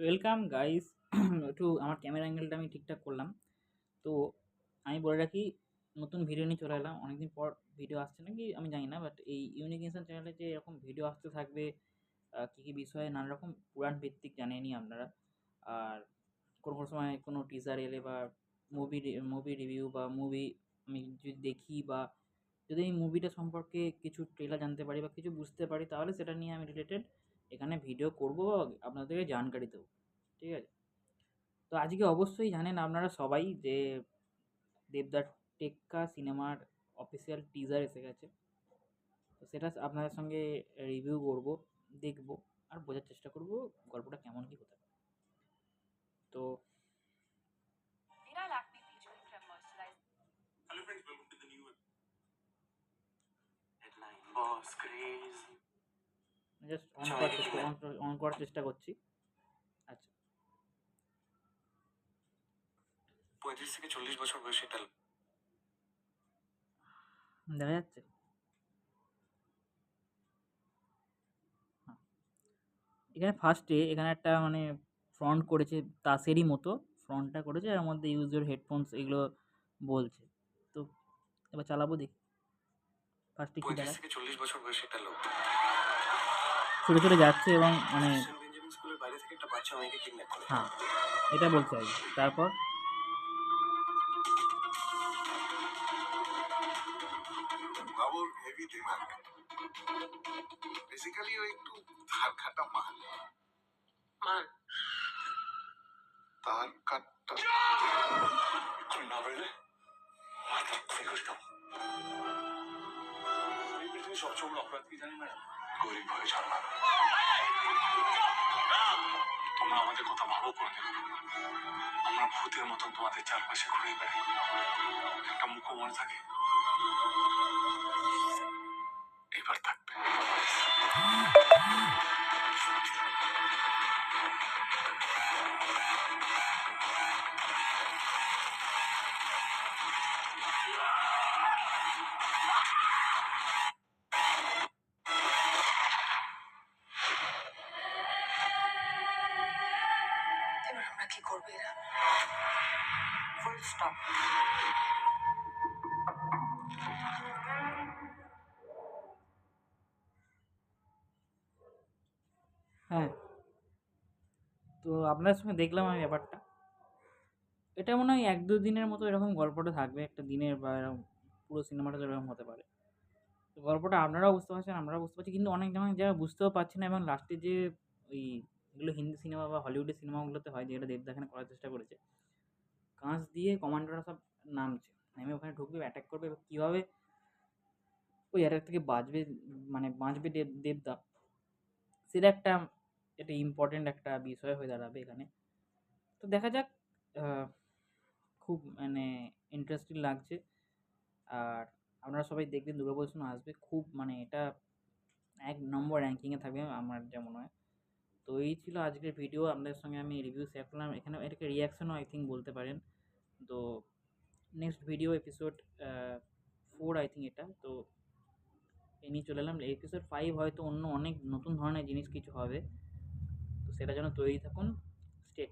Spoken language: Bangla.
ওয়েলকাম গাইস একটু আমার ক্যামেরা অ্যাঙ্গেলটা আমি ঠিকঠাক করলাম। তো আমি বলে রাখি, নতুন ভিডিও নিয়ে চলে এলাম। অনেকদিন পর ভিডিও আসছে নাকি আমি জানি না বাট এই ইউনিক ইনসান চ্যানেলে যে এরকম ভিডিও আসতে থাকবে কী কী বিষয়ে নানা রকম পুরাণ ভিত্তিক জানেনই আপনারা। আর কোনো কোনো সময় কোনো টিজার এলে বা মুভি মুভি রিভিউ বা মুভি আমি যদি দেখি বা যদি এই মুভিটা সম্পর্কে কিছু ট্রেলার জানতে পারি বা কিছু বুঝতে পারি, তাহলে সেটা নিয়ে আমি রিলেটেড এখানে ভিডিও করব আপনাদেরকে জানকারি দেবো ঠিক আছে তো আজকে অবশ্যই জানেন আপনারা সবাই যে দেবদার টেক্কা সিনেমার অফিসিয়াল টিজার এসে গেছে তো সেটা আপনাদের সঙ্গে রিভিউ করব দেখব আর বোঝার চেষ্টা করব গল্পটা কেমন কী হতে তো Hello. Boss. জাস্ট অন করার চেষ্টা অন করার চেষ্টা করছি। আচ্ছা। পঁয়ত্রিশ থেকে চল্লিশ বছর বয়সী লোক। দেখা যাচ্ছে। হ্যাঁ। এখানে ফার্স্টে এখানে একটা মানে ফ্রন্ট করেছে তাসেরই মতো। ফ্রন্টটা করেছে এর মধ্যে ইউজ ইউর হেডফোনস এগুলো বলছে। তো এবার চালাবো দেখি। ফার্স্টে কী লোক। ছুটে ছুটে যাচ্ছে এবং মানে সেন্ট স্কুলের বাইরে থেকে একটা বাচ্চা মেয়েকে কিডন্যাপ করে। হ্যাঁ এটা বলছে আর তারপর? বেসিক্যালি ও একটু ধার খাটা মাল। মান তার কাটটা না বেরোলে মাথা খুলে সবচেয়ে বড় অপরাধ কি জানেন ম্যাডাম গরিব হয়ে জন্মানো তোমরা আমাদের কথা ভাবো কোনোদিন আমরা ভূতের মতন তোমাদের চারপাশে ঘুরে বেড়াই। একটা মুখও মনে থাকে। এবার থাকবে। ফুল স্টপ হ্যাঁ। তো আপনার সঙ্গে দেখলাম আমি ব্যাপারটা। এটা মনে হয় এক দু দিনের মতো এরকম গল্পটা থাকবে, একটা দিনের বা এরকম পুরো সিনেমাটা এরকম হতে পারে। তো গল্পটা আপনারাও বুঝতে পারছেন, আমরাও বুঝতে পারছি, কিন্তু অনেক জায়গায় যারা বুঝতেও পারছে না এবং লাস্টে যে ওই এগুলো হিন্দি সিনেমা বা হলিউডের সিনেমাগুলোতে হয়, যেটা দেবদা এখানে করার চেষ্টা করেছে কাঁচ দিয়ে কমান্ডোরা সব নামছে। নেমে ওখানে ঢুকবে অ্যাটাক করবে, এবার কীভাবে? ওই অ্যাটাক থেকে বাঁচবে মানে বাঁচবে দেব, দেবদা। সেটা একটা এটা ইম্পর্টেন্ট একটা বিষয় হয়ে দাঁড়াবে এখানে। তো দেখা যাক খুব মানে ইন্টারেস্টিং লাগছে। আর আপনারা সবাই দেখবেন দুর্গাপুজোর সময় আসবে। খুব মানে এটা এক নম্বর র্যাঙ্কিংয়ে থাকবে, আমার যা মনে হয়। তো এই ছিল আজকের ভিডিও আপনাদের সঙ্গে আমি রিভিউ শেয়ার করলাম। এখানে এটাকে রিয়াকশনও আই থিঙ্ক বলতে পারেন। তো next video episode four I think এটা। তো এ নিয়ে চলে এলাম। এপিসোড ফাইভ হয়তো অন্য অনেক নতুন ধরনের জিনিস কিছু হবে। তো সেটা যেন তৈরি থাকুন। স্টে